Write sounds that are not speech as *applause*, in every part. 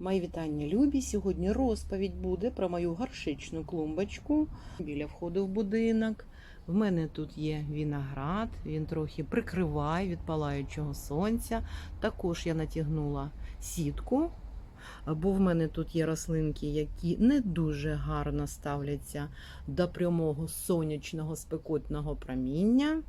Мої вітання любі. Сьогодні розповідь буде про мою горшичну клумбочку біля входу в будинок. В мене тут є виноград, він трохи прикриває від палаючого сонця. Також я натягнула сітку, бо в мене тут є рослинки, які не дуже гарно ставляться до прямого сонячного спекотного проміння.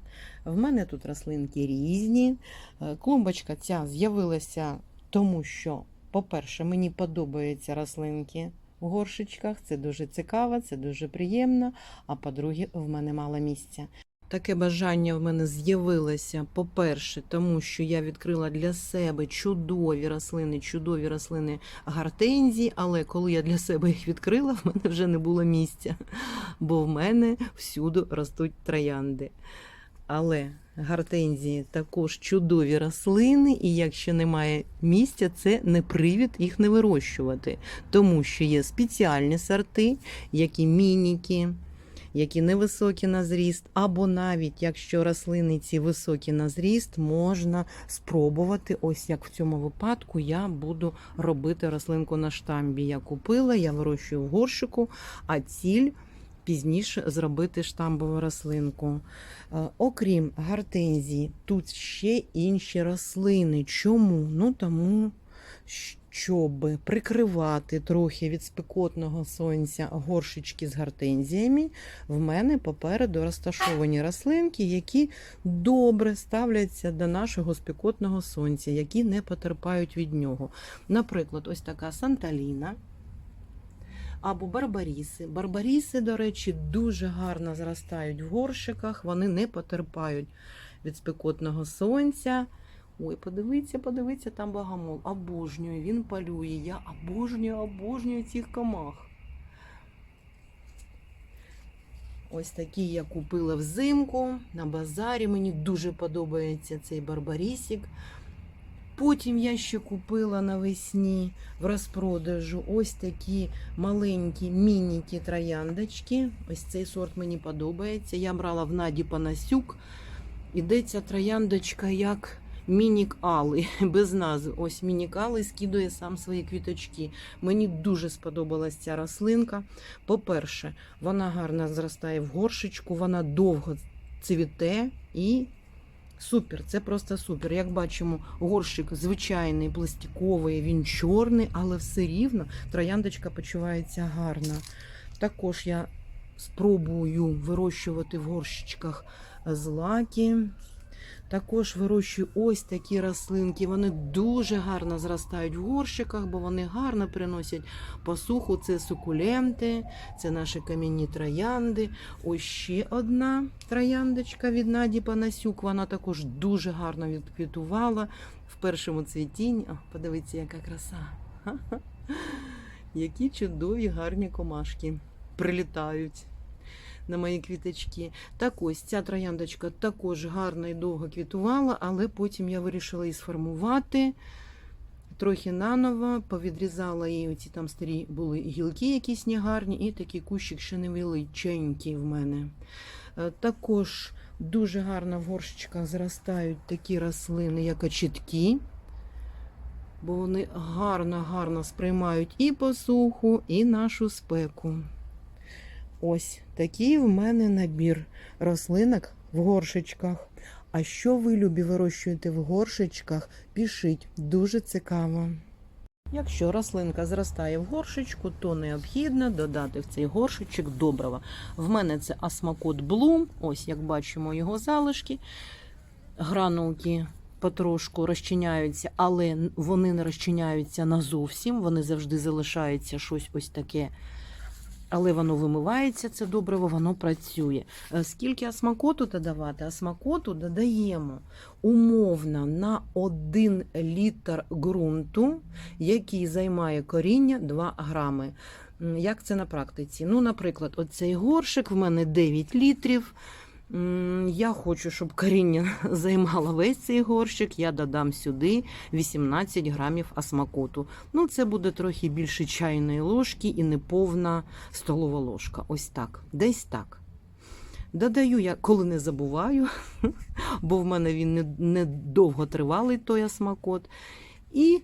В мене тут рослинки різні. Е, Клумбочка ця з'явилася тому, що по-перше, мені подобаються рослинки в горшечках. Це дуже цікаво, це дуже приємно. А по-друге, в мене мало місця. Таке бажання в мене з'явилося, по-перше, тому що я відкрила для себе чудові рослини, чудові рослини гортензії, але коли я для себе їх відкрила, в мене вже не було місця, бо в мене всюди ростуть троянди. Але гортензії також чудові рослини, і якщо немає місця, це не привід їх не вирощувати, тому що є спеціальні сорти, які мініки, які невисокі на зріст, або навіть якщо рослини ці високі на зріст, можна спробувати. Ось як в цьому випадку я буду робити рослинку на штамбі. Я купила, я вирощую в горщику, а ціль пізніше зробити штамбову рослинку. Е, Окрім гортензії, тут ще інші рослини. Чому? Ну тому, щоб прикривати трохи від спекотного сонця горшечки з гортензіями, в мене попереду розташовані рослинки, які добре ставляться до нашого спекотного сонця, які не потерпають від нього. Наприклад, ось така санталіна. Або барбаріси. Барбаріси, до речі, дуже гарно зростають в горшиках, вони не потерпають від спекотного сонця. Ой, подивіться, подивіться, там багамол. Обожнюю, він палює. Я обожнюю, обожнюю цих комах. Ось такі я купила взимку на базарі. Мені дуже подобається цей барбарісик. Потім я ще купила навесні в розпродажу ось такі маленькі мініки трояндочки. Ось цей сорт мені подобається. Я брала в Наді Панасюк. Ідеться трояндочка як мінік Али, *laughs* без назви. Ось мінік Али скидує сам свої квіточки. Мені дуже сподобалась ця рослинка. По-перше, вона гарно зростає в горшечку, вона довго цвіте і Супер, це просто супер. Як бачимо, горщик звичайний, пластиковий, він чорний, але все рівно трояндочка почувається гарно. Також я спробую вирощувати в горщичках злаки. Також вирощую ось такі рослинки. Вони дуже гарно зростають в горщиках, бо вони гарно приносять посуху. Це сукуленти, це наші кам'яні троянди. Ось ще одна трояндочка від Наді Панасюк. Вона також дуже гарно відквітувала в першому цвітінні. О, подивіться, яка краса. *laughs* Які чудові гарні комашки прилітають на мої квіточки. Так ось ця трояндочка також гарно і довго квітувала, але потім я вирішила її сформувати трохи наново, повідрізала її оці там старі були гілки якісь негарні, і такий кущик ще невеличенький в мене. Е, Також дуже гарно в горщичках зростають такі рослини, як очітки. Бо вони гарно-гарно сприймають і посуху, і нашу спеку. Ось такий в мене набір рослинок в горшечках. А що ви любі вирощуєте в горшечках, пишіть, дуже цікаво. Якщо рослинка зростає в горшечку, то необхідно додати в цей горшечок добрива. В мене це асмакот Блум, ось як бачимо його залишки. Гранулки потрошку розчиняються, але вони не розчиняються назовсім, вони завжди залишаються щось ось таке але воно вимивається, це добриво, воно працює. Е, Скільки асмакоту додавати? Асмакоту додаємо умовно на 1 літр ґрунту, який займає коріння 2 грами. Як це на практиці? Ну, наприклад, оцей горшик в мене 9 літрів. Я хочу, щоб коріння *laughs* займало весь цей горщик. Я додам сюди 18 грамів асмакоту. Ну, це буде трохи більше чайної ложки і не повна столова ложка. Ось так, десь так. Додаю я, коли не забуваю, *laughs* бо в мене він не, не тривалий той асмакот. І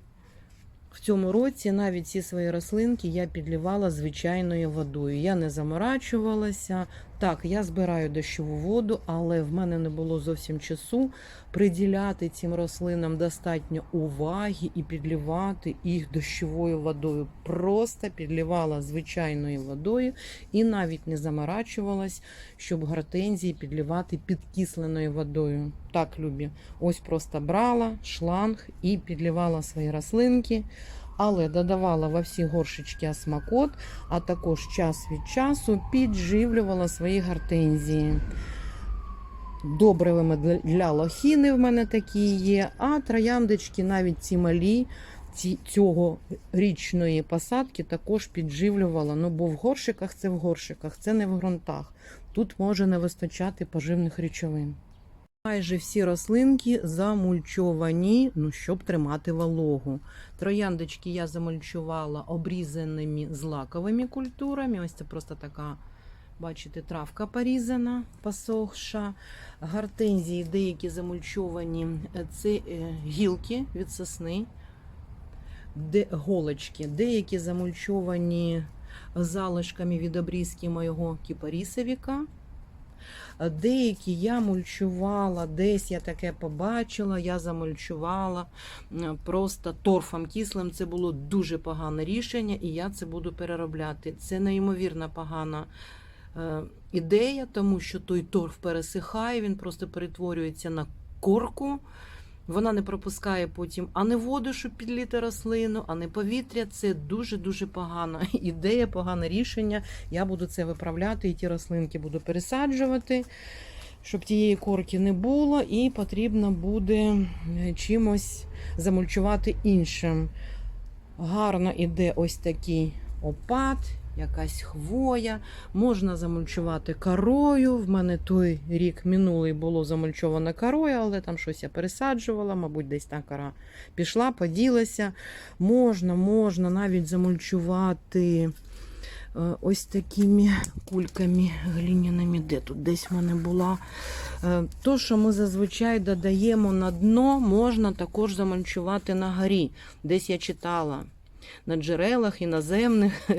В цьому році навіть ці свої рослинки я підлівала звичайною водою. Я не заморачувалася. Так, я збираю дощову воду, але в мене не було зовсім часу приділяти цим рослинам достатньо уваги і підлівати їх дощовою водою. Просто підлівала звичайною водою і навіть не заморачувалась, щоб гортензії підлівати підкисленою водою. Так, любі. Ось просто брала шланг і підлівала свої рослинки. Але додавала во всі горшечки осмакот, а також час від часу підживлювала свої гортензії. Добривими для- лохіни в мене такі є, а трояндочки, навіть ці малі, ці, цього річної посадки також підживлювала. Ну, бо в горшиках це в горшиках, це не в ґрунтах. Тут може не вистачати поживних речовин. Майже всі рослинки замульчовані, ну, щоб тримати вологу. Трояндочки я замульчувала обрізаними злаковими культурами. Ось це просто така, бачите, травка порізана, посохша. Гортензії деякі замульчовані. е, Це е, гілки від сосни, де голочки, деякі замульчовані залишками від обрізки моєго кіпарісовіка. Е, Деякі я мульчувала, десь я таке побачила, я замульчувала просто торфом кислим. Це було дуже погане рішення, і я це буду переробляти. Це неймовірно погана е, ідея, тому що той торф пересихає, він просто перетворюється на корку. Вона не пропускає потім ані воду, щоб підліти рослину, ані повітря. Це дуже-дуже погана *laughs* ідея, погане рішення. Я буду це виправляти і ті рослинки буду пересаджувати, щоб тієї корки не було, і потрібно буде е, чимось замульчувати іншим. Гарно іде ось такий опад, якась хвоя. Можна замульчувати корою. В мене той рік минулий було замульчовано корою, але там щось я пересаджувала, мабуть, десь та кора пішла, поділася. Можна, можна навіть замульчувати е, ось такими кульками глиняними. Де тут десь в мене була. Е, То, що ми зазвичай додаємо на дно, можна також замульчувати на горі. Десь я читала. На джерелах іноземних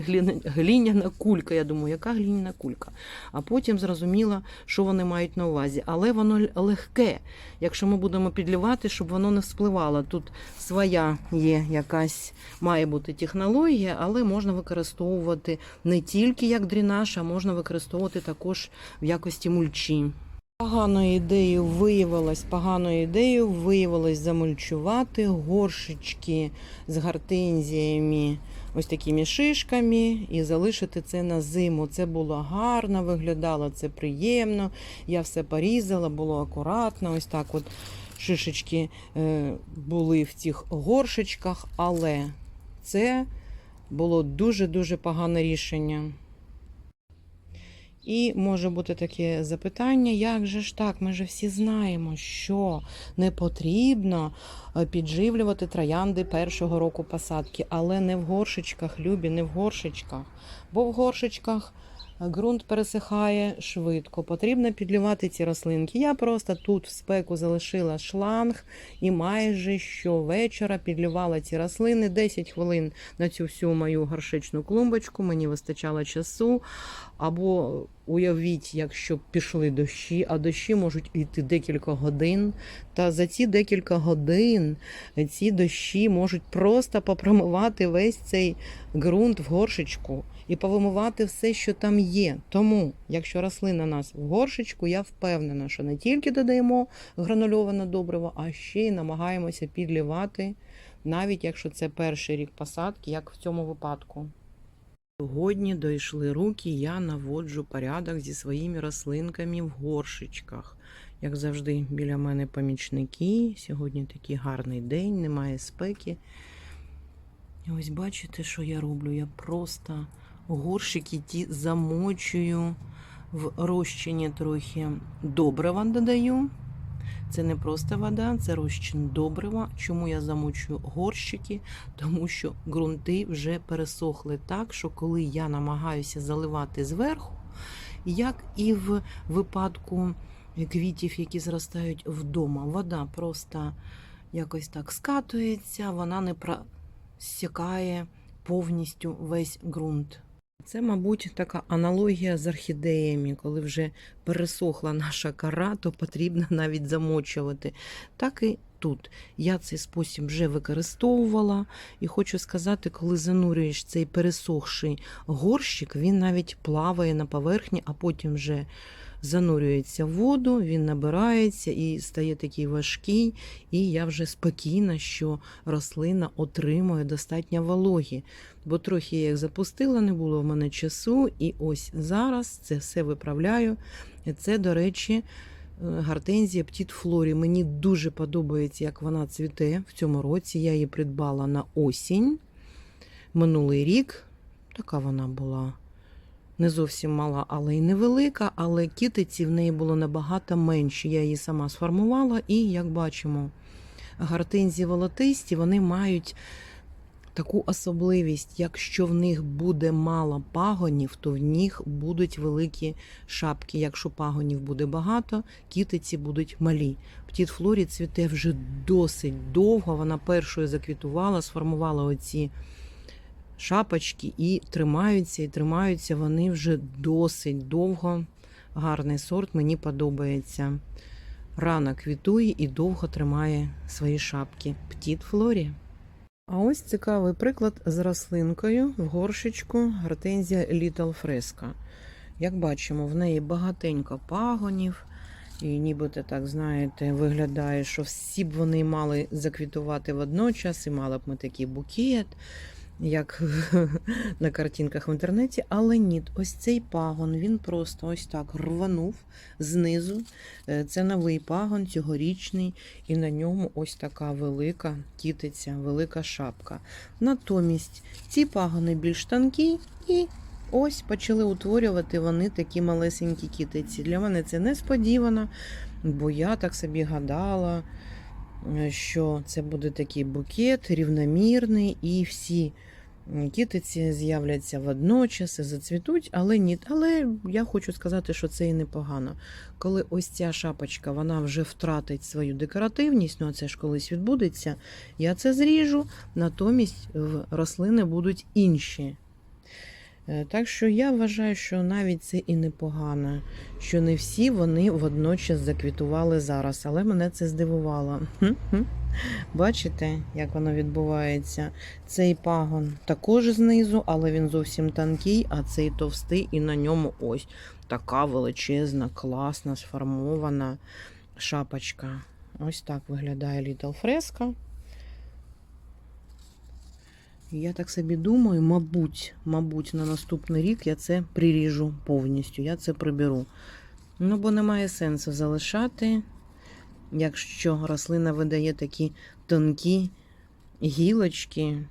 глиняна кулька. Я думаю, яка глиняна кулька? А потім зрозуміла, що вони мають на увазі. Але воно легке, якщо ми будемо підлівати, щоб воно не вспливало. Тут своя є якась має бути технологія, але можна використовувати не тільки як дренаж, а можна використовувати також в якості мульчі. Поганою ідеєю виявилось, поганою ідеєю виявилось замульчувати горшечки з гортензіями, ось такими шишками, і залишити це на зиму. Це було гарно, виглядало це приємно. Я все порізала, було акуратно. Ось так от шишечки е, були в цих горшечках, але це було дуже-дуже погане рішення. І може бути таке запитання, як же ж так? Ми ж всі знаємо, що не потрібно е, підживлювати троянди першого року посадки, але не в горшечках, любі, не в горшечках. Бо в горшечках е, ґрунт пересихає швидко. Потрібно підлівати ці рослинки. Я просто тут в спеку залишила шланг і майже щовечора підлівала ці рослини 10 хвилин на цю всю мою горшечну клумбочку. Мені вистачало часу. Або уявіть, якщо пішли дощі, а дощі можуть йти декілька годин. Та за ці декілька годин ці дощі можуть просто попромивати весь цей ґрунт в горшечку і повимивати все, що там є. Тому, якщо рослина у нас в горшечку, я впевнена, що не тільки додаємо гранульоване добриво, а ще й намагаємося підлівати, навіть якщо це перший рік посадки, як в цьому випадку. Сьогодні дійшли руки, я наводжу порядок зі своїми рослинками в горшечках. Як завжди, біля мене помічники. Сьогодні такий гарний день, немає спеки. І ось бачите, що я роблю? Я просто горшики ті замочую в розчині трохи добрива додаю. Це не просто вода, це розчин добрива. Чому я замочую горщики? Тому що ґрунти вже пересохли так, що коли я намагаюся заливати зверху, як і в випадку квітів, які зростають вдома, вода просто якось так скатується, вона не, про... зсікає повністю весь ґрунт. Це, мабуть, така аналогія з орхідеями, коли вже пересохла наша кора, то потрібно *laughs* навіть замочувати. Так і тут. Я цей спосіб вже використовувала, і хочу сказати, коли занурюєш цей пересохший горщик, він навіть плаває на поверхні, а потім вже занурюється в воду, він набирається і стає такий важкий. І я вже спокійна, що рослина отримує достатньо вологі. Бо трохи я їх запустила, не було в мене часу, і ось зараз це все виправляю. Це, до речі, е, гортензія Птіт Флорі. Мені дуже подобається, як вона цвіте в цьому році. Я її придбала на осінь минулий рік. Така вона була не зовсім мала, але й невелика, але кітиці в неї було набагато менше. Я її сама сформувала, і, як бачимо, гортензії волотисті вони мають таку особливість, якщо в них буде мало пагонів, то в них будуть великі шапки. Якщо пагонів буде багато, кітиці будуть малі. Птіт Флорі цвіте вже досить довго. Вона першою заквітувала, сформувала оці шапочки і тримаються, і тримаються вони вже досить довго. Гарний сорт, мені подобається. Рано квітує і довго тримає свої шапки. Птіт Флорі. А ось цікавий приклад з рослинкою в горшечку гортензія Little Fresca. Як бачимо, в неї багатенько пагонів, і нібито так, знаєте, виглядає, що всі б вони мали заквітувати водночас, і мали б ми такий букет, як *laughs* на картинках в інтернеті. Але ні, ось цей пагон, він просто ось так рванув знизу. Е, Це новий пагон, цьогорічний, і на ньому ось така велика кітиця, велика шапка. Натомість ці пагони більш тонкі і ось почали утворювати вони такі малесенькі кітиці. Для мене це несподівано, бо я так собі гадала, що це буде такий букет рівномірний, і всі кітиці з'являться водночас і зацвітуть, але ні. Але я хочу сказати, що це і непогано. Коли ось ця шапочка вона вже втратить свою декоративність, ну це ж колись відбудеться, я це зріжу, натомість в рослини будуть інші. Е, Так що я вважаю, що навіть це і непогано, що не всі вони водночас заквітували зараз, але мене це здивувало. Бачите, як воно відбувається? Цей пагон також знизу, але він зовсім тонкий, а цей товстий, і на ньому ось така величезна, класна, сформована шапочка. Ось так виглядає Little Fresca. Я так собі думаю, мабуть, мабуть, на наступний рік я це приріжу повністю, я це приберу. Ну, бо немає сенсу залишати, якщо рослина видає такі тонкі гілочки,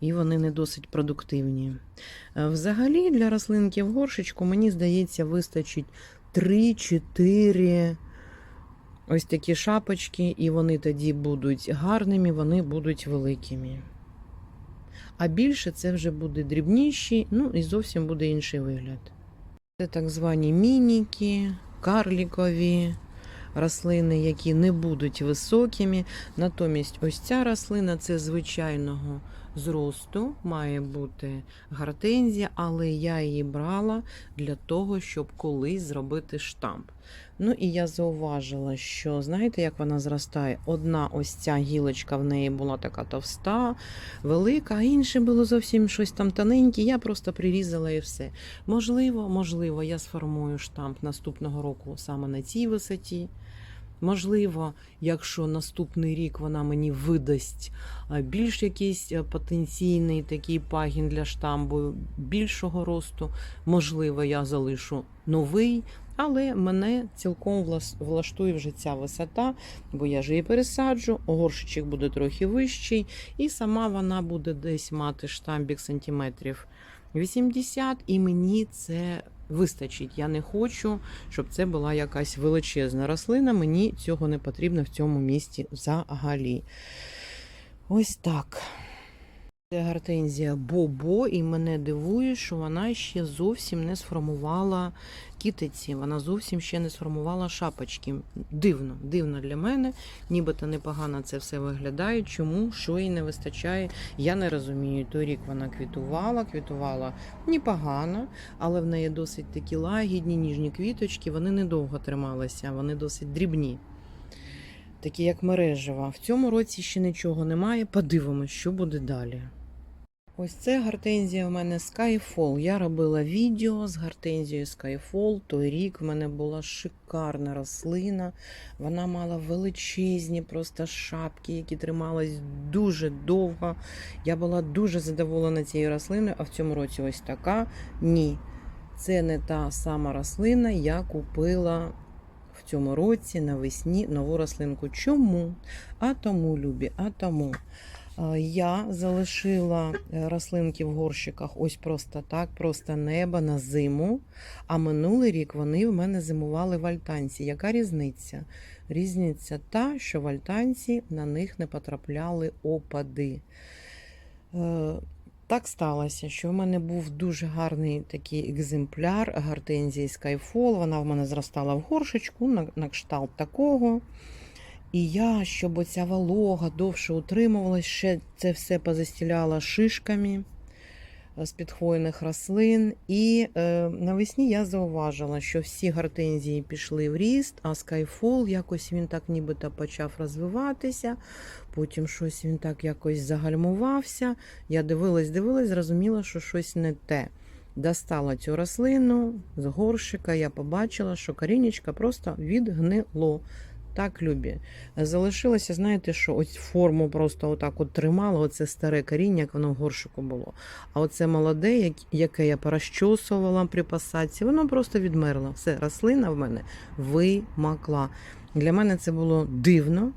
і вони не досить продуктивні. Е, Взагалі, для рослинки в горшечку, мені здається, вистачить 3-4 ось такі шапочки, і вони тоді будуть гарними, вони будуть великими. А більше це вже буде дрібніші, ну і зовсім буде інший вигляд. Це так звані мініки, карлікові рослини, які не будуть високими. Натомість, ось ця рослина це звичайного зросту, має бути гортензія, але я її брала для того, щоб колись зробити штамп. Ну і я зауважила, що знаєте, як вона зростає? Одна ось ця гілочка в неї була така товста, велика, а інше було зовсім щось там тоненьке. Я просто прирізала і все. Можливо, можливо, я сформую штамп наступного року саме на цій висоті. Можливо, якщо наступний рік вона мені видасть більш якийсь потенційний такий пагін для штамбу більшого росту, можливо, я залишу новий, але мене цілком влаштує вже ця висота, бо я ж її пересаджу, горшичок буде трохи вищий, і сама вона буде десь мати штамбік сантиметрів 80, і мені це вистачить. Я не хочу, щоб це була якась величезна рослина. Мені цього не потрібно в цьому місті взагалі. Ось так. Це гортензія Бобо, і мене дивує, що вона ще зовсім не сформувала кітиці. Вона зовсім ще не сформувала шапочки. Дивно, дивно для мене. Нібито непогано це все виглядає. Чому що їй не вистачає? Я не розумію. Той рік вона квітувала, квітувала непогано, але в неї досить такі лагідні, ніжні квіточки. Вони недовго трималися, вони досить дрібні. Такі як мережева. В цьому році ще нічого немає. Подивимось, що буде далі. Ось це гортензія в мене Skyfall. Я робила відео з гортензією Skyfall. Той рік в мене була шикарна рослина. Вона мала величезні просто шапки, які тримались дуже довго. Я була дуже задоволена цією рослиною, а в цьому році ось така. Ні. Це не та сама рослина, я купила в цьому році навесні нову рослинку. Чому? А тому, любі, а тому. Е, Я залишила е, рослинки в горщиках ось просто так, просто небо на зиму. А минулий рік вони в мене зимували в альтанці. Яка різниця? Різниця та, що в альтанці на них не потрапляли опади. Е, Так сталося, що в мене був дуже гарний такий екземпляр гортензії Skyfall. Вона в мене зростала в горшечку на, на кшталт такого. І я, щоб оця волога довше утримувалась, ще це все позастіляла шишками е, з підхвойних рослин. І е, навесні я зауважила, що всі гортензії пішли в ріст, а Skyfall якось він так нібито почав розвиватися. Потім щось він так якось загальмувався. Я дивилась, дивилась, зрозуміла, що щось не те. Достала цю рослину з горщика, я побачила, що корінечко просто відгнило. Так, любі. Залишилося, знаєте, що ось форму просто отак от тримала, оце старе коріння, як воно в горшику було. А оце молоде, яке я порозчосувала при посадці, воно просто відмерло. Все, рослина в мене вимакла. Для мене це було дивно.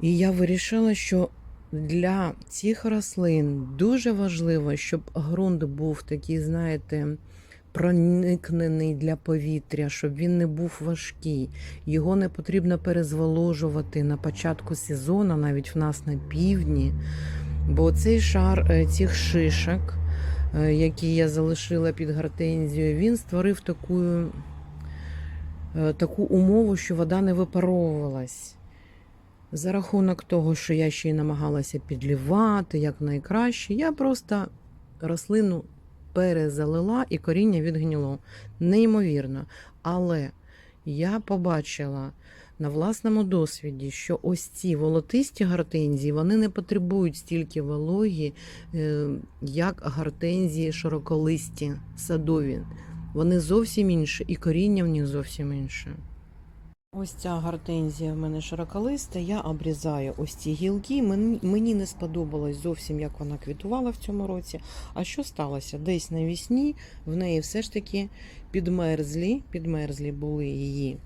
І я вирішила, що для цих рослин дуже важливо, щоб ґрунт був такий, знаєте, проникнений для повітря, щоб він не був важкий. Його не потрібно перезволожувати на початку сезону, навіть в нас на півдні. Бо цей шар е, цих шишок, е, які я залишила під гортензією, він створив таку, е, таку умову, що вода не випаровувалась. За рахунок того, що я ще й намагалася підлівати як найкраще, я просто рослину перезалила і коріння відгніло. Неймовірно. Але я побачила на власному досвіді, що ось ці волотисті гортензії вони не потребують стільки вологі, е, як гортензії широколисті, садові. Вони зовсім інші, і коріння в них зовсім інше. Ось ця гортензія в мене широколиста, я обрізаю ось ці гілки. Мені, не сподобалось зовсім, як вона квітувала в цьому році. А що сталося? Десь навесні в неї все ж таки підмерзлі, підмерзлі були її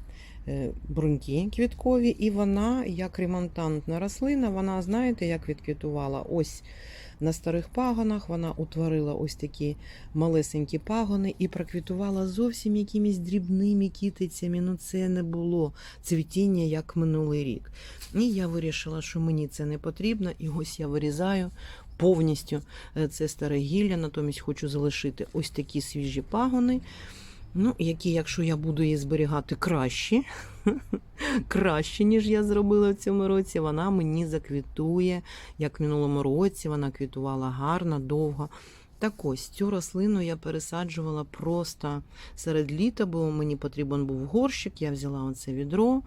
е, бруньки квіткові, і вона, як ремонтантна рослина, вона, знаєте, як відквітувала? Ось на старих пагонах вона утворила ось такі малесенькі пагони і проквітувала зовсім якимись дрібними кітицями. Ну це не було цвітіння, як минулий рік. І я вирішила, що мені це не потрібно, і ось я вирізаю повністю е, це старе гілля, натомість хочу залишити ось такі свіжі пагони. Ну, які, якщо я буду її зберігати краще, *laughs* краще, ніж я зробила в цьому році, вона мені заквітує, як в минулому році, вона квітувала гарно, довго. Так ось цю рослину я пересаджувала просто серед літа, бо мені потрібен був горщик, я взяла оце відро.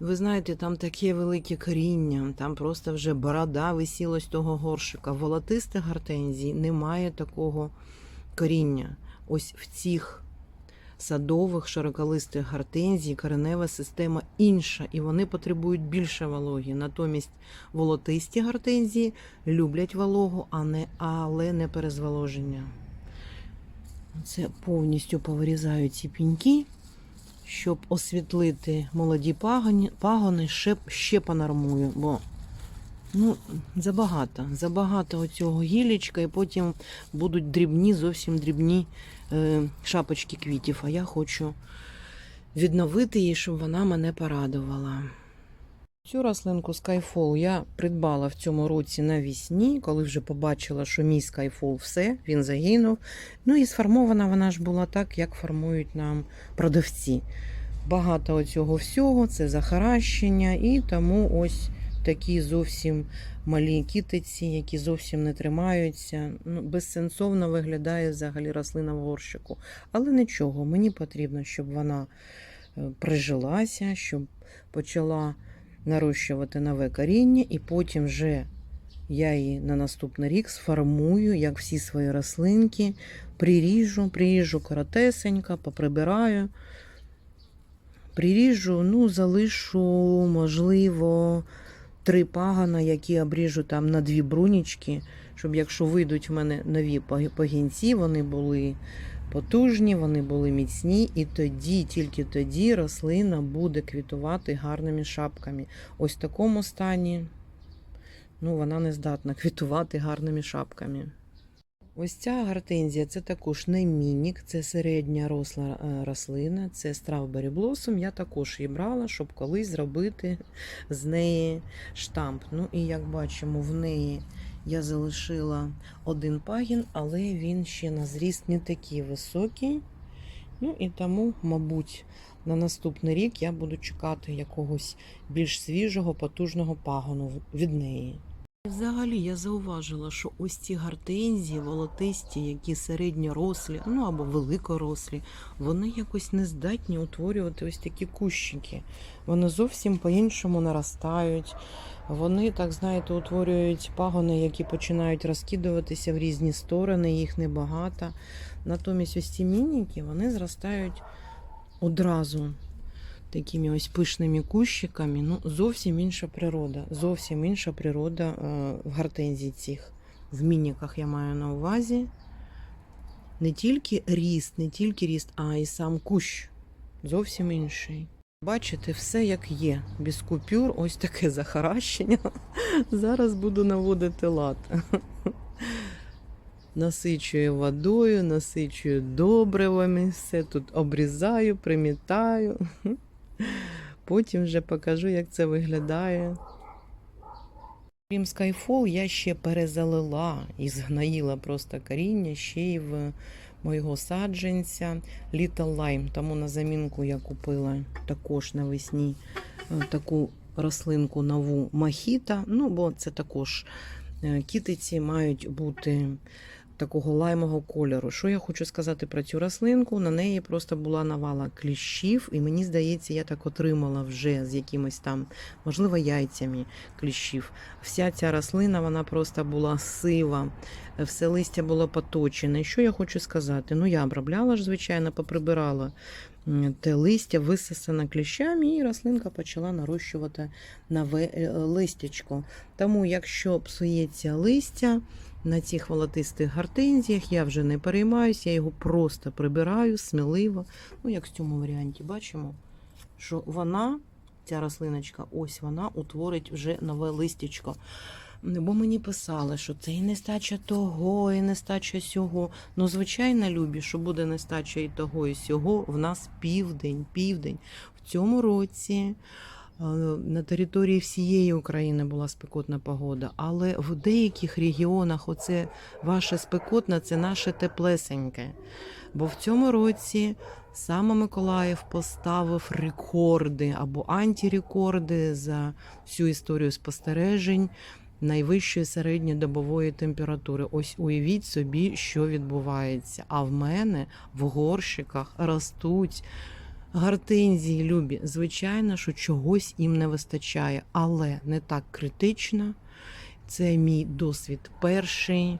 Ви знаєте, там таке велике коріння, там просто вже борода висіла з того горщика. Волотистих гортензій немає такого коріння. Ось в цих садових широколистих гортензій коренева система інша, і вони потребують більше вологі. Натомість волотисті гортензії люблять вологу, а не, але не перезволоження. Це повністю повирізаю ці піньки, щоб освітлити молоді пагони, пагони ще, ще понормую, бо ну, забагато. Забагато оцього гілічка, і потім будуть дрібні, зовсім дрібні шапочки квітів. А я хочу відновити її, щоб вона мене порадувала. Цю рослинку Skyfall я придбала в цьому році навісні, коли вже побачила, що мій Skyfall все, він загинув. Ну і сформована вона ж була так, як формують нам продавці. Багато цього всього, це захаращення, і тому ось такі зовсім малі китиці, які зовсім не тримаються. Ну, безсенсовно виглядає взагалі рослина в горщику. Але нічого, мені потрібно, щоб вона е, прижилася, щоб почала нарощувати нове коріння, і потім вже я її на наступний рік сформую, як всі свої рослинки, приріжу, приріжу коротесенько, поприбираю. Приріжу, ну, залишу, можливо, три пагана, які обріжу там на дві брунічки, щоб якщо вийдуть в мене нові погінці, вони були потужні, вони були міцні, і тоді, тільки тоді рослина буде квітувати гарними шапками. Ось в такому стані ну, вона не здатна квітувати гарними шапками. Ось ця гортензія це також не мінік, це середня росла е, рослина, це Strawberry Blossom. Я також її брала, щоб колись зробити з неї штамп. Ну і як бачимо, в неї я залишила один пагін, але він ще на зріст не такий високий. Ну і тому, мабуть, на наступний рік я буду чекати якогось більш свіжого, потужного пагону від неї. Взагалі я зауважила, що ось ці гортензії, волотисті, які середньорослі, ну або великорослі, вони якось не здатні утворювати ось такі кущики. Вони зовсім по-іншому наростають. Вони, так знаєте, утворюють пагони, які починають розкидуватися в різні сторони, їх небагато. Натомість ось ці мініки вони зростають одразу такими ось пишними кущиками. Ну, зовсім інша природа. Зовсім інша природа е, в гортензії цих. В мініках я маю на увазі. Не тільки ріст, не тільки ріст, а й сам кущ. Зовсім інший. Бачите, все як є. Без купюр, ось таке захаращення. *laughs* Зараз буду наводити лад. *laughs* Насичую водою, насичую добривами, все тут обрізаю, примітаю. *laughs* Потім вже покажу, як це виглядає. Крім Skyfall, я ще перезалила і згноїла просто коріння ще й в моєго саджанця Little Lime. Тому на замінку я купила також навесні е, таку рослинку нову махіта. Ну, бо це також е, китиці мають бути такого лаймового кольору. Що я хочу сказати про цю рослинку? На неї просто була навала кліщів, і мені здається, я так отримала вже з якимось там, можливо, яйцями кліщів. Вся ця рослина вона просто була сива, все листя було поточене. Що я хочу сказати? Ну, я обробляла ж, звичайно, поприбирала те листя, висосане кліщами, і рослинка почала нарощувати нове е, листячко. Тому, якщо псується листя, на цих волотистих гортензіях я вже не переймаюся, я його просто прибираю сміливо. Ну, як в цьому варіанті бачимо, що вона, ця рослиночка, ось вона утворить вже нове листячко. Бо мені писали, що це і нестача того, і нестача сього. Ну, звичайно, любі, що буде нестача і того, і сього, в нас південь, південь. В цьому році на території всієї України була спекотна погода, але в деяких регіонах оце ваше спекотне, це наше теплесеньке. Бо в цьому році саме Миколаїв поставив рекорди або антирекорди за всю історію спостережень найвищої середньодобової температури. Ось уявіть собі, що відбувається. А в мене в горщиках ростуть гортензії любі. Звичайно, що чогось їм не вистачає, але не так критично. Це мій досвід перший.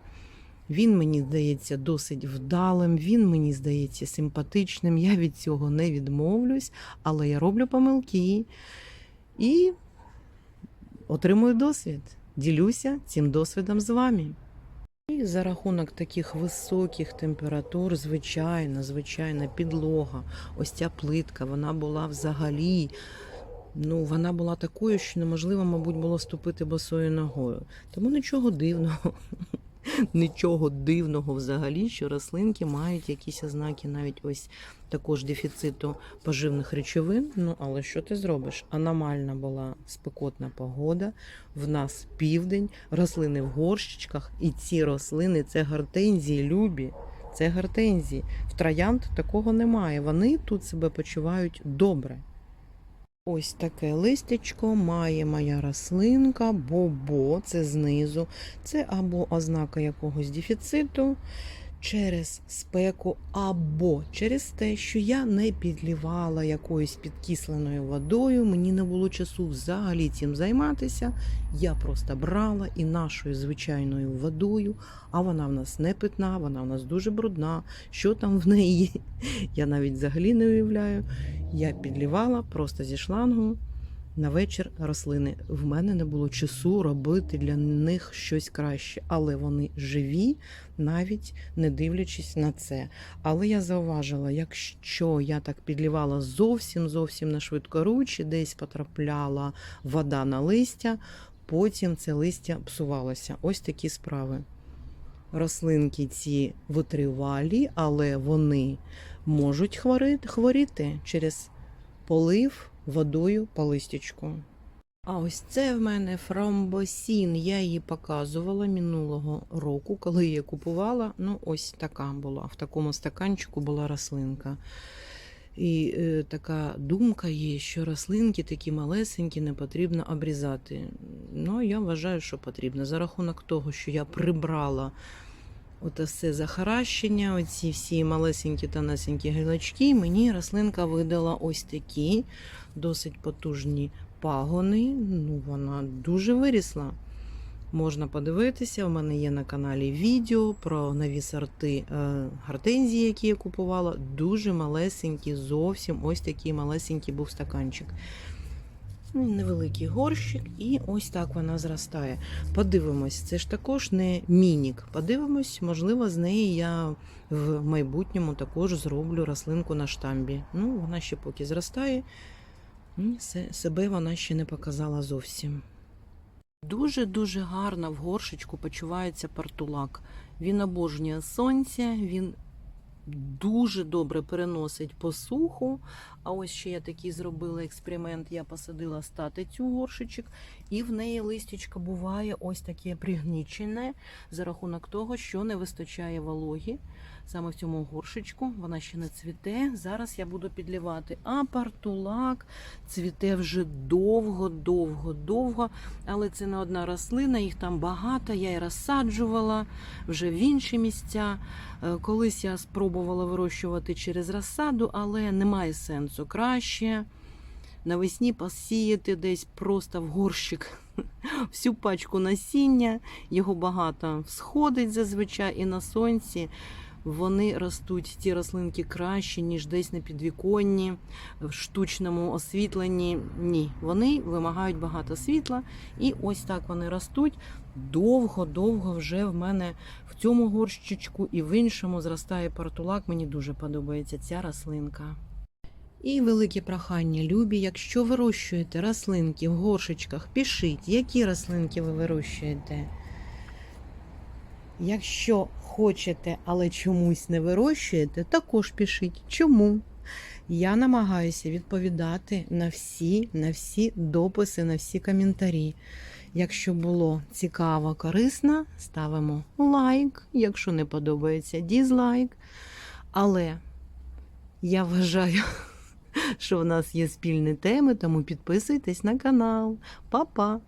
Він мені здається досить вдалим, він мені здається симпатичним. Я від цього не відмовлюсь, але я роблю помилки і отримую досвід. Ділюся цим досвідом з вами. І за рахунок таких високих температур, звичайно, звичайно, підлога, ось ця плитка, вона була взагалі. Ну, вона була такою, що неможливо, мабуть, було ступити босою ногою. Тому нічого дивного. Нічого дивного взагалі, що рослинки мають якісь ознаки навіть ось також дефіциту поживних речовин. Ну, але що ти зробиш? Аномальна була спекотна погода, в нас південь, рослини в горщичках, і ці рослини це гортензії, любі. Це гортензії. В троянд такого немає. Вони тут себе почувають добре. Ось таке листячко має моя рослинка, бобо, це знизу. Це або ознака якогось дефіциту через спеку, або через те, що я не підлівала якоюсь підкисленою водою. Мені не було часу взагалі цим займатися. Я просто брала і нашою звичайною водою, а вона в нас не питна, вона в нас дуже брудна. Що там в неї? *laughs* Я навіть взагалі не уявляю. Я підлівала просто зі шлангу на вечір рослини. В мене не було часу робити для них щось краще, але вони живі, навіть не дивлячись на це. Але я зауважила, якщо я так підлівала зовсім зовсім на швидкоручі, десь потрапляла вода на листя, потім це листя псувалося. Ось такі справи. Рослинки ці витривалі, але вони можуть хворіти через полив водою по листячку. А ось це в мене фромбосін. Я її показувала минулого року, коли її купувала. Ну, ось така була. В такому стаканчику була рослинка. І е, така думка є, що рослинки такі малесенькі, не потрібно обрізати. Ну, я вважаю, що потрібно. За рахунок того, що я прибрала Оте все захаращення, оці всі малесенькі тонесенькі гілочки, мені рослинка видала ось такі досить потужні пагони. Ну, вона дуже вирісла. Можна подивитися, у мене є на каналі відео про нові сорти е, гортензії, які я купувала. Дуже малесенькі, зовсім ось такий малесенький був стаканчик. Невеликий горщик, і ось так вона зростає. Подивимось, це ж також не мінік. Подивимось, можливо, з неї я в майбутньому також зроблю рослинку на штамбі. Ну, вона ще поки зростає, себе вона ще не показала зовсім. Дуже-дуже гарно в горшечку почувається партулак. Він обожнює сонце, він дуже добре переносить посуху. А ось ще я такий зробила експеримент. Я посадила статицю горшечок, і в неї листячко буває ось таке пригнічене за рахунок того, що не вистачає вологі. Саме в цьому горшечку вона ще не цвіте. Зараз я буду підлівати. А партулак цвіте вже довго, довго, довго. Але це не одна рослина, їх там багато. Я і розсаджувала вже в інші місця. Е, Колись я спробувала вирощувати через розсаду, але немає сенсу. Краще навесні посіяти десь просто в горщик *laughs* всю пачку насіння. Його багато всходить зазвичай і на сонці. Вони ростуть ці рослинки краще, ніж десь на підвіконні, в штучному освітленні. Ні, вони вимагають багато світла, і ось так вони ростуть. Довго-довго вже в мене в цьому горщичку і в іншому зростає партулак. Мені дуже подобається ця рослинка. І велике прохання, любі, якщо вирощуєте рослинки в горшечках, пишіть, які рослинки ви вирощуєте. Якщо хочете, але чомусь не вирощуєте, також пишіть. Чому? Я намагаюся відповідати на всі, на всі дописи, на всі коментарі. Якщо було цікаво, корисно, ставимо лайк. Якщо не подобається, дізлайк. Але я вважаю, *laughs* що в нас є спільні теми, тому підписуйтесь на канал. Па-па!